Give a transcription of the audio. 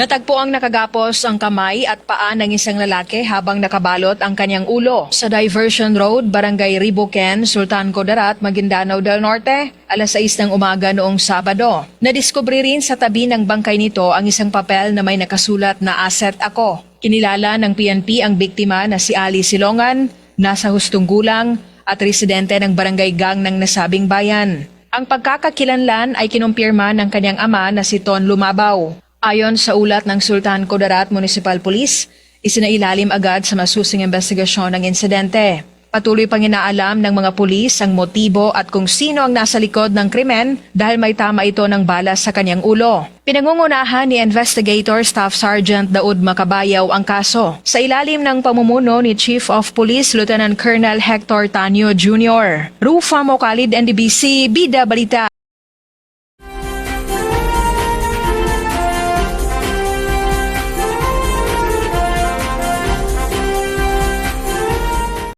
Natagpo ang nakagapos ang kamay at paa ng isang lalaki habang nakabalot ang kanyang ulo sa Diversion Road, Barangay Riboken, Sultan Kudarat, Maguindanao del Norte, alas 6 ng umaga noong Sabado. Nadiskubre rin sa tabi ng bangkay nito ang isang papel na may nakasulat na asset ako. Kinilala ng PNP ang biktima na si Ali Silongan, nasa hustong gulang at residente ng barangay gang ng nasabing bayan. Ang pagkakakilanlan ay kinumpirma ng kanyang ama na si Ton Lumabaw. Ayon sa ulat ng Sultan Kudarat Municipal Police, isinailalim agad sa masusing investigasyon ng insidente. Patuloy pang inaalam ng mga pulis ang motibo at kung sino ang nasa likod ng krimen dahil may tama ito ng bala sa kanyang ulo. Pinangungunahan ni Investigator Staff Sergeant Daud Makabayaw ang kaso sa ilalim ng pamumuno ni Chief of Police Lieutenant Colonel Hector Tanyo Jr. Rufa Mokalid, NDBC, Bida Balita.